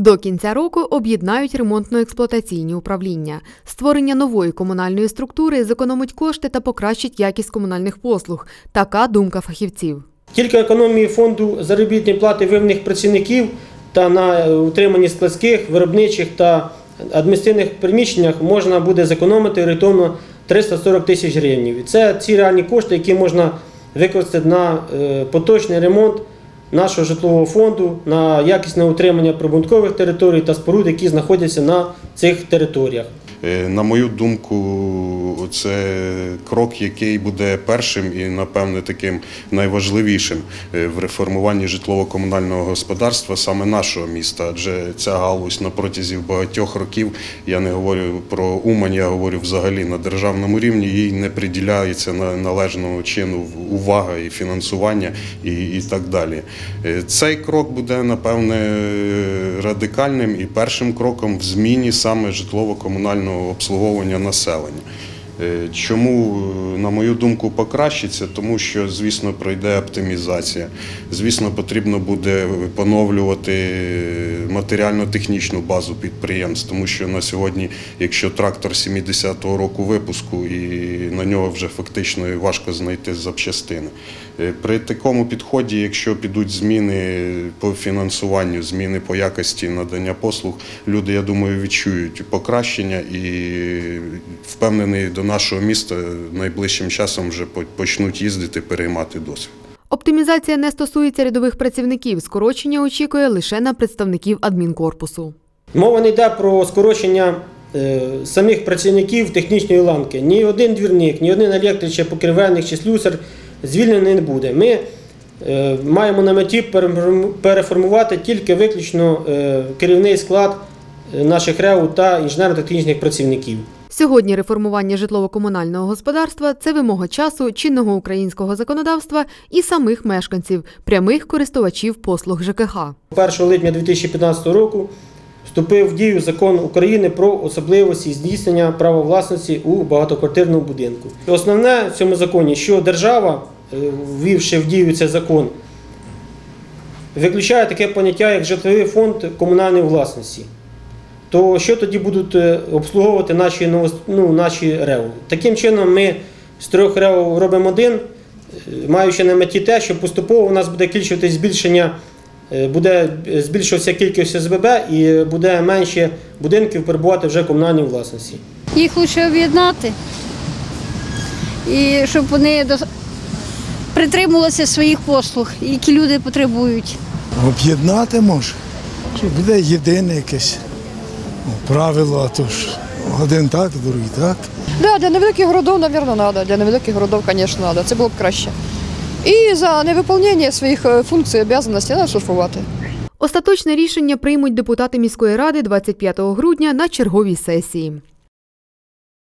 До кінця року об'єднають ремонтно-експлуатаційні управління. Створення нової комунальної структури зекономить кошти та покращить якість комунальних послуг. Така думка фахівців. Тільки економії фонду заробітної плати вивних працівників та на утриманні складських, виробничих та адміністративних приміщеннях можна буде зекономити орієнтовно 340 тисяч гривень. Це ці реальні кошти, які можна використати на е, поточний ремонт нашого житлового фонду, на якісне утримання прибуткових територій та споруд, які знаходяться на цих територіях. Е, На мою думку, це крок, який буде першим і, напевне, таким найважливішим е, в реформуванні житлово-комунального господарства саме нашого міста. Адже ця галузь на протязі багатьох років, я не говорю про Умань, я говорю взагалі на державному рівні, їй не приділяється на- належного чину увага і фінансування і, і так далі. Е, Цей крок буде, напевне, радикальним і першим кроком в зміні саме житлово-комунального обслуговування населення. Е, Чому, е, на мою думку, покращиться? Тому що, звісно, пройде оптимізація. Звісно, потрібно буде поновлювати матеріально-технічну базу підприємств, тому що на сьогодні, якщо трактор 70-го року випуску, і на нього вже фактично важко знайти запчастини. Е, При такому підході, якщо підуть зміни по фінансуванню, зміни по якості надання послуг, люди, я думаю, відчують покращення і впевнений, до нашого міста найближчим часом вже почнуть їздити, переймати досвід. Оптимізація не стосується рядових працівників. Скорочення очікує лише на представників адмінкорпусу. Мова не йде про скорочення е, самих працівників технічної ланки. Ні один двірник, ні один електрик, чи покривельник чи слюсар звільнений не буде. Ми е, маємо на меті переформувати тільки виключно е, керівний склад наших РЕУ та інженерно-технічних працівників. Сьогодні реформування житлово-комунального господарства це вимога часу, чинного українського законодавства і самих мешканців, прямих користувачів послуг ЖКХ. 1 липня 2015 року вступив в дію закон України про особливості здійснення права власності у багатоквартирному будинку. Основне в цьому законі, що держава, е, ввівши в дію цей закон, виключає таке поняття, як житловий фонд комунальної власності. То що тоді будуть е, обслуговувати наші, новос- ну, наші РЕУ? Таким чином, ми з трьох РЕУ робимо один, е, маючи на меті те, що поступово у нас буде кількувати збільшення, е, буде збільшуватися кількість СББ і буде менше будинків перебувати вже в комунальній власності. Їх лише об'єднати, і щоб вони притримувалися своїх послуг, які люди потребують. Об'єднати може, що буде єдине якесь ну, правило, а то ж один так, другий так. Да, для невеликих городов, мабуть, треба. Для невеликих городов, звісно, треба. Це було б краще. І за невиповнення своїх е, функцій, обов'язаностей треба штрафувати. Остаточне рішення приймуть депутати міської ради 25 грудня на черговій сесії.